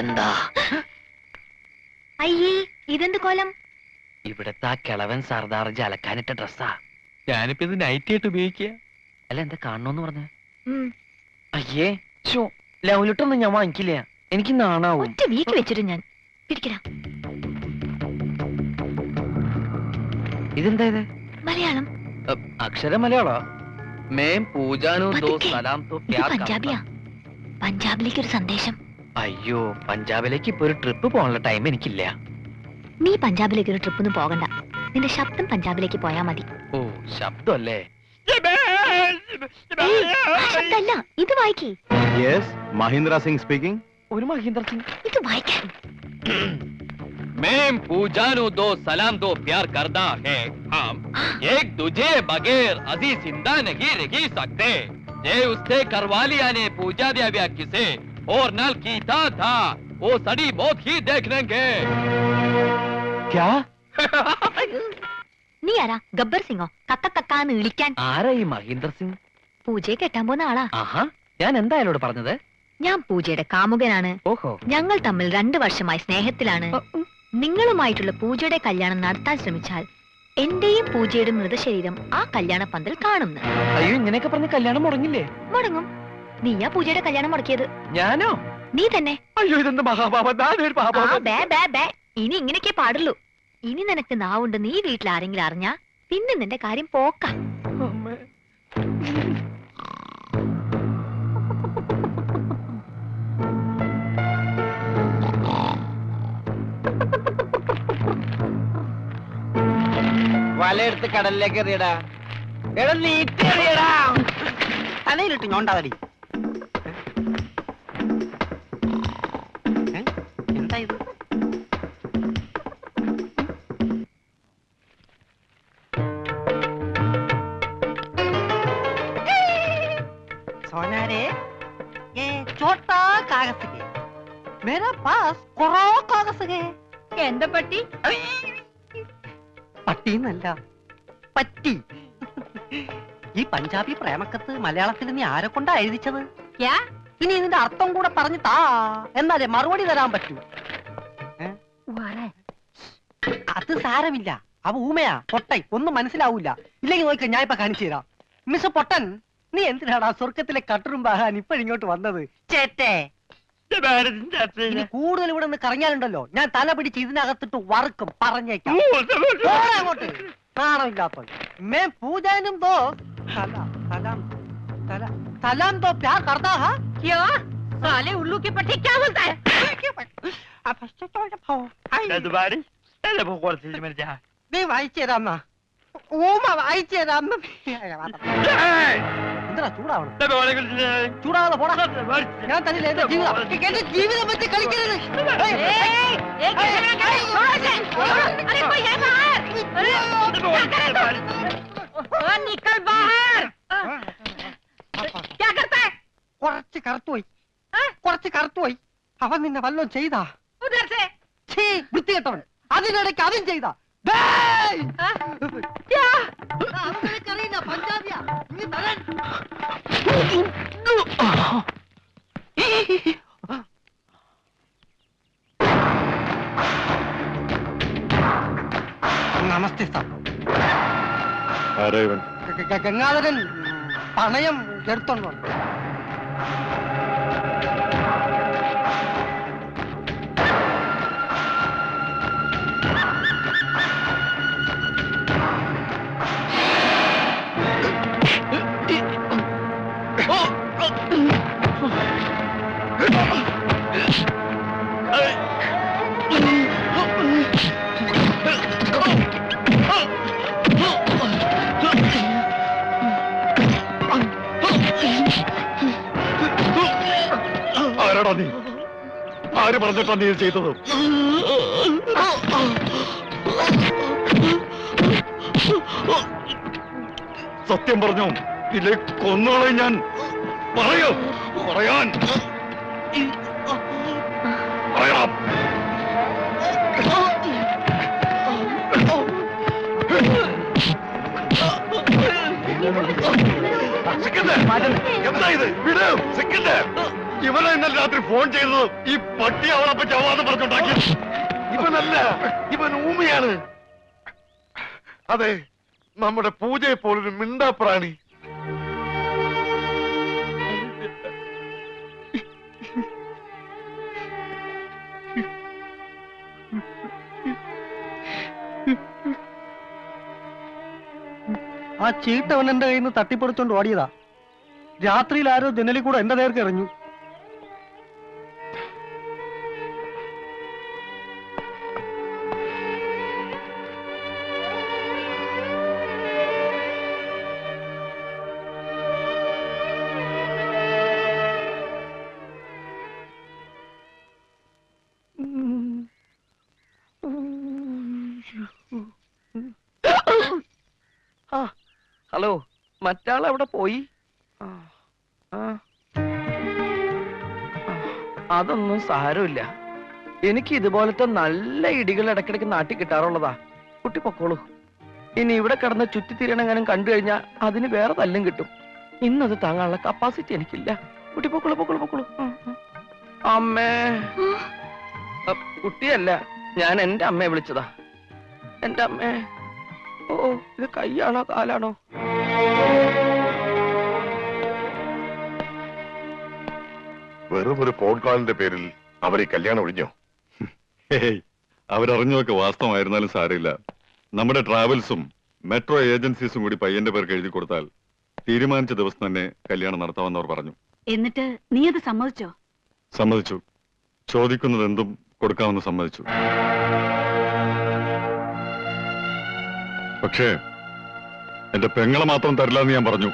എന്താ? അയ്യേ ഇതെന്ത് കോലം? ഇവിടത്തെ ആ കിളവൻ സർദാർ അലക്കാനിട്ട ഡ്രസ്സാ. ഞാനിപ്പോ ഇത് നൈറ്റ് ആയിട്ട് ഉപയോഗിക്കുക. അല്ല എന്താ കാണണോന്ന് പറഞ്ഞ? അയ്യേ ഷോ ലവ് ഞാൻ വാങ്ങിക്കില്ല. എനിക്ക് നാണാവും. ഒറ്റ വീക്ക് വെച്ചിട്ട് ഞാൻ പിടിക്കടാ. ഇതെന്താ ഇത്? മലയാളം. അക്ഷര മലയാളോ? മേം പൂജാനോ ദോ പതുക്കെ. സലാം തോ ഇത് പ്യാർ പഞ്ചാബിയാ. പഞ്ചാബിലേക്ക് ഒരു സന്ദേശം. അയ്യോ പഞ്ചാബിലേക്ക് ഇപ്പൊ ഒരു ട്രിപ്പ് പോകാനുള്ള ടൈം എനിക്കില്ല നീ പഞ്ചാബിലേക്ക് ഒരു ട്രിപ്പൊന്നും പോകണ്ട നിന്റെ ശബ്ദം പഞ്ചാബിലേക്ക് പോയാ മതി ഓ ശബ്ദമല്ലേ ഏയ്, ആ ശബ്ദമല്ല ഇത് വായിക്കേ യെസ് മഹീന്ദ്ര സിംഗ് സ്പീക്കിംഗ് ഒരു മഹീന്ദ്ര സിംഗ് ഇത് വായിക്കാൻ मैं पूजानु दो सलाम दो प्यार करता है हम एक दूजे बगैर अजी जिंदा नहीं रह सकते जे उससे करवा लिया ने पूजा दिया व्या किसे और नल कीता था वो सड़ी मौत ही देख लेंगे क्या നീ ആരാ ഗബ്ബർ സിംഗോ കക്ക കക്കാന്ന് വിളിക്കാൻ ആരാ ഈ മഹീന്ദ്ര സിംഗ് പൂജയെ കെട്ടാൻ പോകുന്ന ആളാ ആഹാ ഞാൻ എന്താ അയാളോട് പറഞ്ഞത് ഞാൻ പൂജയുടെ കാമുകനാണ് ഓഹോ ഞങ്ങൾ തമ്മിൽ രണ്ടു വർഷമായി സ്നേഹത്തിലാണ് നിങ്ങളുമായിട്ടുള്ള പൂജയുടെ കല്യാണം നടത്താൻ ശ്രമിച്ചാൽ എന്റെയും പൂജയുടെ മൃതശരീരം ആ കല്യാണ പന്തൽ കാണുന്നു അയ്യോ ഇങ്ങനെയൊക്കെ പറഞ്ഞ കല്യാണം മുടങ്ങില്ലേ മുടങ്ങും നീയാ പൂജയുടെ കല്യാണം മുടക്കിയത്. ഞാനോ? നീ തന്നെ. അയ്യോ ഇതെന്ത് ഇനി ഇങ്ങനെയൊക്കെ പാടുള്ളൂ. ഇനി നിനക്ക് നാവുണ്ട് നീ വീട്ടിൽ ആരെങ്കിലും അറിഞ്ഞാ പിന്നെ നിന്റെ കാര്യം പോക്ക. അമ്മേ. വലയെടുത്ത് കടലിലേക്ക് എറിയടാ. എടാ നീട്ടി എറിയടാ. തലയിലിട്ട് ഞോണ്ടാതടി सोनारे ये छोटा कागज है मेरा पास करो कागज है എന്താ പട്ടി പട്ടിന്നല്ല പറ്റി ഈ പഞ്ചാബി പ്രേമക്കത്ത് മലയാളത്തിൽ നീ ആരെ കൊണ്ടാ എഴുതിച്ചത് ക്യാ? ഇനി ഇതിന്റെ അർത്ഥം കൂടെ പറഞ്ഞു താ എന്നാലേ മറുപടി തരാൻ പറ്റൂ അത് സാരമില്ല അവ ഊമയാ പൊട്ടൈ ഒന്നും മനസ്സിലാവൂല ഇല്ലെങ്കിൽ നോക്ക ഞാൻ ഇപ്പൊ കാണിച്ചു തരാം മിസ് പൊട്ടൻ നീ എന്തിനാടാ സ്വർഗത്തിലെ കട്ടറും ബാഹാൻ ഇപ്പോഴിങ്ങോട്ട് വന്നത് ചേട്ടേ ഇനി കൂടുതൽ ഇവിടെ നിന്ന് കറങ്ങിയാലുണ്ടല്ലോ ഞാൻ തല പിടിച്ച് ഇതിനകത്തിട്ട് വറുക്കും പറഞ്ഞേക്കാം പോടാ അങ്ങോട്ട് നാണമില്ലാത്ത മേ പൂജാനും ദോ സലാം സലാം സലാം സലാം ദോ പ്യാർ കർത്താ ഹാ ക്യാ സാലെ ഉള്ളൂ की पट्टी क्या बोलता है നീ വായിച്ചു തരാമ്മ ഊമ വായിച്ചു തരാമ്മ എന്തിനാ ചൂടാവണം? ചൂടാവാതെ പോടാ. ഞാൻ തന്നില്ല എന്റെ ജീവിതം? എന്റെ ജീവിതം വെച്ച് കളിക്കരുത്. കുറച്ച് കറുത്തുപോയി. കുറച്ച് കറുത്തുപോയി. അവൻ നിന്നെ വല്ലോ ചെയ്താ? വൃത്തികെട്ടവൻ. അതിനിടയ്ക്ക് അതും ചെയ്താ. നമസ്തേ സാർ. ഗംഗാധരൻ പണയം എടുത്തോണ്ട് ആരാടാ നീ? ആര് പറഞ്ഞിട്ടാ നീ ചെയ്തത്? സത്യം പറഞ്ഞു ഇല്ലേ കൊന്നോളെ ഞാൻ. പറയോ പറയാൻ. പറയാം എന്താ ഇത്? വിടൂ സിക്കന്ദർ. ഇവനെ ഇന്നലെ രാത്രി ഫോൺ ചെയ്തത് ഈ പട്ടി അവളപ്പം ചവാന്ന് പറഞ്ഞുണ്ടാക്കി. ഇവനല്ല ഇവൻ ഊമയാണ്. അതെ നമ്മുടെ പൂജയെ പോലൊരു മിണ്ടാപ്രാണി ആ ചീട്ടവൻ എന്റെ കയ്യിൽ നിന്ന് തട്ടിപ്പറിച്ചോണ്ട് ഓടിയതാ. രാത്രിയിൽ ആരോ ജനലിൽ കൂടെ എന്റെ നേർക്ക് എറിഞ്ഞു. എവിടെ പോയി. അതൊന്നും സാരമില്ല. എനിക്ക് ഇതുപോലത്തെ നല്ല ഇടികൾ ഇടയ്ക്കിടയ്ക്ക് നാട്ടി കിട്ടാറുള്ളതാ. കുട്ടി പൊക്കോളൂ. ഇനി ഇവിടെ കിടന്ന് ചുറ്റിത്തിരിയണെങ്ങാനും കണ്ടു കഴിഞ്ഞാൽ അതിന് വേറെ തല്ലും കിട്ടും. ഇന്നത് താങ്ങാനുള്ള കപ്പാസിറ്റി എനിക്കില്ല. കുട്ടി പൊക്കോളൂ പൊക്കോളൂ പൊക്കോളൂ. അമ്മേ. കുട്ടിയല്ല. ഞാൻ എന്റെ അമ്മയെ വിളിച്ചതാ. എന്റെ അമ്മേ. ഓ ഇത് കൈയാണോ കാലാണോ? വെറും ഒരു ഫോൺ കോളിന്റെ പേരിൽ അവർ ഈ കല്യാണം ഒഴിഞ്ഞോ? അവരറിഞ്ഞതൊക്കെ വാസ്തവമായിരുന്നാലും സാരമില്ല. നമ്മുടെ ട്രാവൽസും മെട്രോ ഏജൻസീസും കൂടി പയ്യന്റെ പേർക്ക് എഴുതി കൊടുത്താൽ തീരുമാനിച്ച ദിവസം തന്നെ കല്യാണം നടത്താമെന്ന് അവർ പറഞ്ഞു. എന്നിട്ട് നീ അത് സമ്മതിച്ചോ? സമ്മതിച്ചു. ചോദിക്കുന്നത് എന്തും കൊടുക്കാമെന്ന് സമ്മതിച്ചു. പക്ഷേ എന്റെ പെങ്ങളെ മാത്രം തരില്ല എന്ന് ഞാൻ പറഞ്ഞു.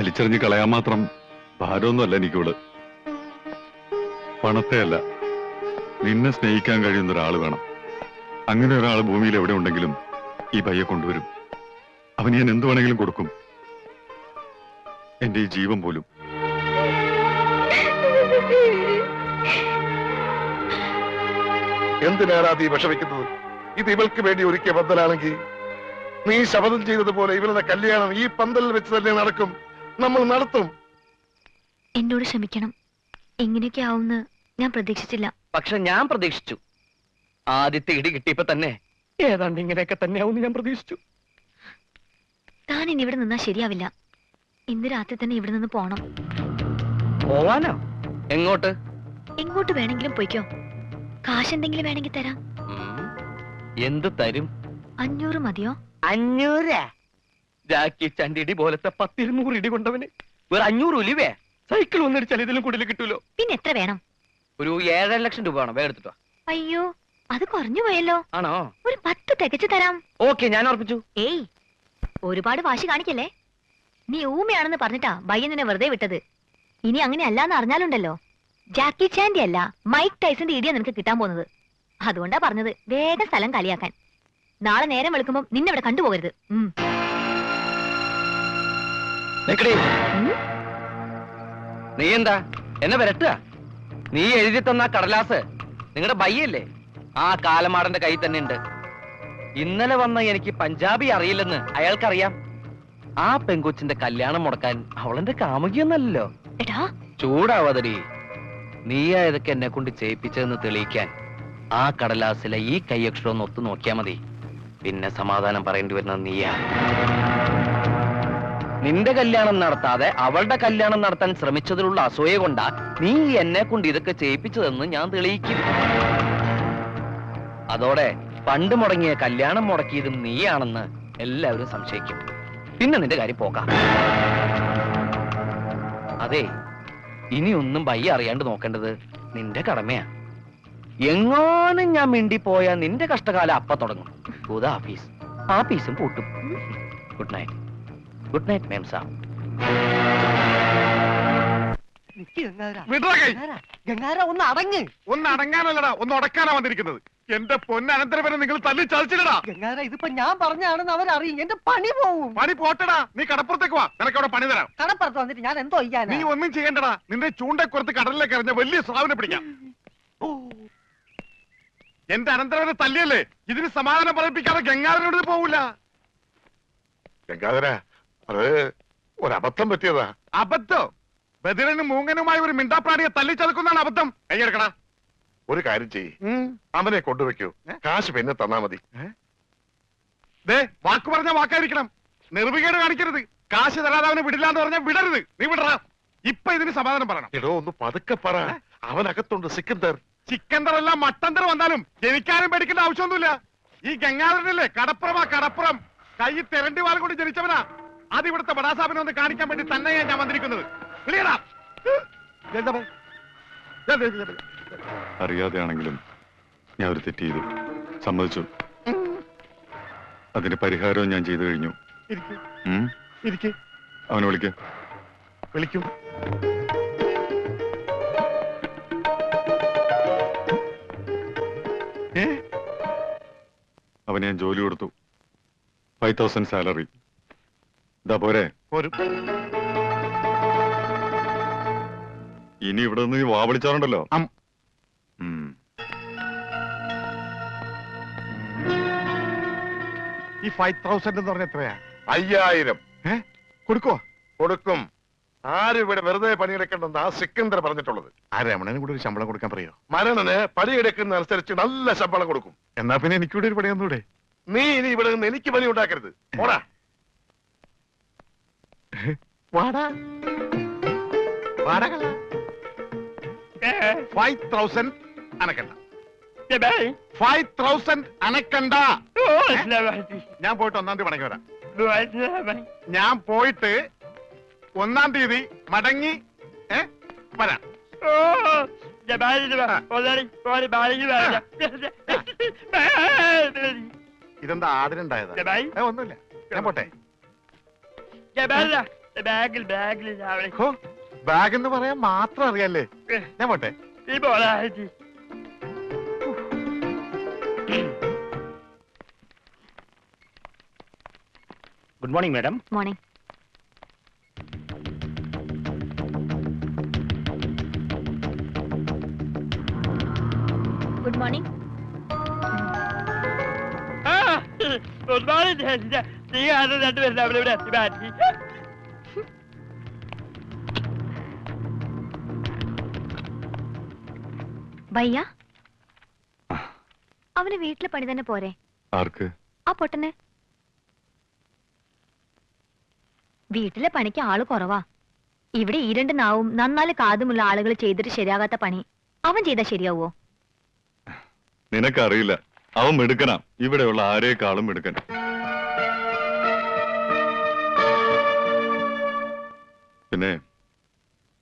വലിച്ചെറിഞ്ഞ് കളയാൻ മാത്രം ഭാരമൊന്നുമല്ല എനിക്കിവിടെ പണത്തെ അല്ല നിന്നെ സ്നേഹിക്കാൻ കഴിയുന്ന ഒരാൾ വേണം. അങ്ങനെ ഒരാൾ ഭൂമിയിൽ എവിടെ ഉണ്ടെങ്കിലും ഈ പയ്യെ കൊണ്ടുവരും. അവൻ ഞാൻ എന്തു വേണമെങ്കിലും കൊടുക്കും. എന്റെ ഈ ജീവൻ പോലും. എന്തിനാണ് നീ വിഷമിക്കുന്നത്? ഇത് ഇവൾക്ക് വേണ്ടി ഒരുക്കിയ പന്തലാണെങ്കിൽ നീ ശപഥം ചെയ്തതുപോലെ ഇവളുടെ കല്യാണം ഈ പന്തലിൽ വെച്ച് തന്നെ നടക്കും. നമ്മൾ നടത്തും. എന്നോട് ക്ഷമിക്കണം. എങ്ങനെയൊക്കെ ആവുമെന്ന് ഞാൻ പ്രതീക്ഷിച്ചില്ല. പക്ഷെ ഞാൻ പ്രതീക്ഷിച്ചു. ആദ്യത്തെ ഇടി കിട്ടിയപ്പോ തന്നെ ഏതാണ്ട് ഇങ്ങനെയൊക്കെ തന്നെയാവും ഞാൻ പ്രതീക്ഷിച്ചു. താൻ ഇനി ഇവിടെ നിന്നാ ശരിയാവില്ല. ഇന്ന് രാത്രി തന്നെ ഇവിടെ നിന്ന് പോണം. പോവാനോ? എങ്ങോട്ട്? എങ്ങോട്ട് വേണമെങ്കിലും പോയിക്കോ. കാശ് എന്തെങ്കിലും വേണമെങ്കിൽ തരാം. എന്ത് തരും? അഞ്ഞൂറ് മതിയോ? അഞ്ഞൂറ്? ജാക്കി ചണ്ടിടി പോലത്തെ പത്തിരുന്നൂറ് ഇടി കൊണ്ടവന്. ഒരു അഞ്ഞൂറ് ഉലിവേ. സൈക്കിൾ ഒന്നിടിച്ചാൽ ഇതിലും കൂടുതൽ കിട്ടൂലോ? പിന്നെ എത്ര വേണം? ഒരു ഏഴര ലക്ഷം രൂപ വേണം. വേഗം എടുത്തിട്ടോ. അയ്യോ അത് കുറഞ്ഞു പോയല്ലോ. ആണോ? ഒരു പത്ത് തികച്ചു തരാം. ഓക്കെ ഞാൻ ഉറപ്പിച്ചു. ഏയ് ഒരുപാട് വാശി കാണിക്കല്ലേ? നീ ഊമയാണെന്ന് പറഞ്ഞിട്ടാ ബയ്യൻ നിന്നെ വെറുതെ വിട്ടത്. ഇനി അങ്ങനെ അല്ലാന്ന് അറിഞ്ഞാലുണ്ടല്ലോ. ജാക്കി ചാൻഡി അല്ല മൈക്ക് ടൈസന്റെ ഇടിയാ നിനക്ക് കിട്ടാൻ പോകുന്നത്. അതുകൊണ്ടാ പറഞ്ഞത് വേഗം സ്ഥലം കളിയാക്കാൻ നാളെ നേരം വെളുക്കുമ്പോൾ നിന്നെവിടെ കണ്ടുപോകരുത്. ഉം? നീ എന്താ? എന്നെ വരട്ടുക? നീ എഴുതി തന്ന കടലാസ് നിങ്ങളുടെ ബയ്യല്ലേ? ആ കാലമാടന്റെ കൈ തന്നെ ഉണ്ട് ഇന്നലെ വന്ന എനിക്ക് പഞ്ചാബി അറിയില്ലെന്ന് അയാൾക്കറിയാം. ആ പെങ്കൊച്ചിന്റെ കല്യാണം മുടക്കാൻ അവളെന്റെ കാമുകിയൊന്നല്ലോ ചൂടാവാതടി. നീയാ ഇതൊക്കെ എന്നെ കൊണ്ട് ചെയ്യിപ്പിച്ചതെന്ന് തെളിയിക്കാൻ ആ കടലാസിലെ ഈ കൈയക്ഷരം ഒന്ന് ഒത്തു നോക്കിയാ മതി. പിന്നെ സമാധാനം പറയേണ്ടി വരുന്നത് നീയാ. നിന്റെ കല്യാണം നടത്താതെ അവളുടെ കല്യാണം നടത്താൻ ശ്രമിച്ചതിലുള്ള അസൂയ കൊണ്ടാ നീ എന്നെ കൊണ്ട് ഇതൊക്കെ ചെയ്യിപ്പിച്ചതെന്ന് ഞാൻ തെളിയിക്കും അതോടെ പണ്ട് മുടങ്ങിയ കല്യാണം മുടക്കിയതും നീയാണെന്ന് എല്ലാവരും സംശയിക്കും. പിന്നെ നിന്റെ കാര്യം പോക്കാം അതെ ഇനി ഒന്നും ബൈ അറിയാണ്ട് നോക്കേണ്ടത് നിന്റെ കടമയാ. എങ്ങാനും ഞാൻ മിണ്ടിപ്പോയാ നിന്റെ കഷ്ടകാലം അപ്പ തുടങ്ങും. ഗുദ ആഫീസ് ആഫീസും പൂട്ടും. Good night good night ma'am sir. ഒന്ന് അടങ്ങ്. ഒന്ന് അടങ്ങാനല്ലടാ ഒന്ന് ഉടക്കാനാ വന്നിരിക്കുന്നത്. എന്റെ പൊന്നനന്തരവനെ നിങ്ങൾ തല്ലി ചതിച്ചില്ലടാ. ഗംഗാര ഇതിപ്പോ ഞാൻ പറഞ്ഞാണെന്ന് അവരറിയും. എന്റെ പണി പോവും. പണി പോട്ടടാ നീ കടപ്പുറത്തേക്ക് വാ. നിനക്ക് അവിടെ പണി തരാം. കടപ്പുറത്ത് വന്നിട്ട് ഞാൻ എന്തോ നീ ഒന്നും ചെയ്യണ്ടടാ. നിന്റെ ചൂണ്ടക്കുറത്ത് കടലിലേക്ക് എറിഞ്ഞ വലിയ സ്രാവിനെ പിടിക്കാം. എന്റെ അനന്തരവനെ തല്ലിയല്ലേ? ഇതിന് സമാധാനം പറയിപ്പിക്കാതെ ഗംഗാധരനോട് പോവില്ല ഗംഗാധര അത് ഒരബദ്ധം പറ്റിയതാ. അബദ്ധം? ബദിരനും മൂങ്ങനുമായി ഒരു മിണ്ടാപ്രാണിയെ തല്ലിച്ചതക്കുന്നതാണ് അബദ്ധം. കൈയെടുക്കണ ഒരു കാര്യം ചെയ്യ്. അവനെ കൊണ്ടുവെക്കൂ കാശ് പിന്നെ തന്നാ മതി. ദേ വാക്ക് പറഞ്ഞ വാക്കായിരിക്കണം. നിർവികേട് കാണിക്കരുത്. കാശ് തരാതെ അവനെ വിടില്ലാന്ന് പറഞ്ഞാൽ വിടരുത്. നീ വിടറാ. ഇപ്പൊ ഇതിന് സമാധാനം പറയണം. എടോ ഒന്ന് പതുക്കെ പറ. അവനകത്തുണ്ട് സിക്കന്ദർ. ചിക്കന്തറല്ല മട്ടന്തർ വന്നാലും ജനിക്കാനും പേടിക്കേണ്ട ആവശ്യമൊന്നുമില്ല. ഈ ഗംഗാധരനല്ലേ കടപ്പുറമാ കടപ്പുറം. കൈ തെരണ്ടി വാൾ കൊണ്ട് ജനിച്ചവനാ. അത് ഇവിടുത്തെ ബടാസാബിനെ ഒന്ന് കാണിക്കാൻ വേണ്ടി തന്നെയാണ് ഞാൻ വന്നിരിക്കുന്നത്. ക്ലിയറാ അറിയാതെയാണെങ്കിലും ഞാൻ ഒരു തെറ്റ് ചെയ്തു. സമ്മതിച്ചു. അതിന്റെ പരിഹാരവും ഞാൻ ചെയ്തു കഴിഞ്ഞു. അവനെ വിളിക്ക. വിളിക്കും. അവന് ഞാൻ ജോലി കൊടുത്തു. ഫൈവ് തൗസൻഡ് സാലറി ഇതാ പോരെ. ഇനി ഇവിടെ നിന്ന് വാ വിളിച്ചാറുണ്ടല്ലോ. അം. ഉം. ഈ ഫൈവ് തൗസൻഡ് എന്ന് പറഞ്ഞ എത്രയാ? അയ്യായിരം. ഏ? കൊടുക്കോ കൊടുക്കും. ആരും ഇവിടെ വെറുതെ പണിയെടുക്കണ്ടെന്ന് ആ സിക്കന്ദർ പറഞ്ഞിട്ടുള്ളത്. ആ രമണന് കൂടെ ഒരു ശമ്പളം കൊടുക്കാൻ പറയോ? മരണന് പണിയെടുക്കുന്ന അനുസരിച്ച് നല്ല ശമ്പളം കൊടുക്കും. എന്നാ പിന്നെ എനിക്കൂടെ ഒരു പണിയൊന്നൂടെ നീ ഇനി ഇവിടെ നിന്ന് എനിക്ക് പണി ഉണ്ടാക്കരുത്. പോടാ. വാടാ. വാടക ഫൈവ് തൗസൻഡ് അനക്കണ്ട. ഫൈവ് തൗസൻഡ് അനക്കണ്ട. ഞാൻ പോയിട്ട് ഒന്നാം തീയതി മടങ്ങി വരാം. ഞാൻ പോയിട്ട് ഒന്നാം തീയതി മടങ്ങി ഏ വരാം. ഇതെന്താ ആദരണ്ടായതാ ഒന്നുമില്ല. ഞാൻ പോട്ടെ. ബാഗിൽ ബാഗ് എന്ന് പറയാൻ മാത്രം അറിയാല്ലേ? ഞാൻ പോട്ടെ. Good morning madam. Morning. Good morning. ഒരുപാട് നീ ആണ് രണ്ടുപേരും അവിടെ ഇവിടെ അത്തിമാറ്റി ഭയ്യ അവന് വീട്ടിലെ പണി തന്നെ പോരെ. ആർക്ക്? ആ പൊട്ടന്. വീട്ടിലെ പണിക്ക് ആൾ കുറവാ. ഇവിടെ ഈ രണ്ട് നാവും നന്നാൽ കാതുമുള്ള ആളുകൾ ചെയ്തിട്ട് ശരിയാകാത്ത പണി. അവൻ ചെയ്താ ശരിയാവോ നിനക്കറിയില്ല. അവൻ മിടുക്കനാ. ഇവിടെയുള്ള ആരേക്കാളും മിടുക്കൻ. പിന്നെ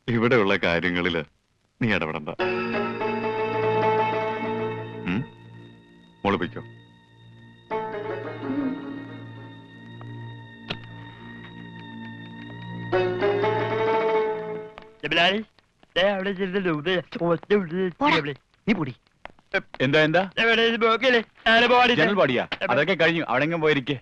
ഇവിടെയുള്ള കാര്യങ്ങളിൽ നീ ഇടപെടണ്ട. മുളപ്പിക്കോ അവിടെ എന്താ എന്താ? അതൊക്കെ കഴിഞ്ഞു. അവിടെങ്ങും പോയിരിക്കേ.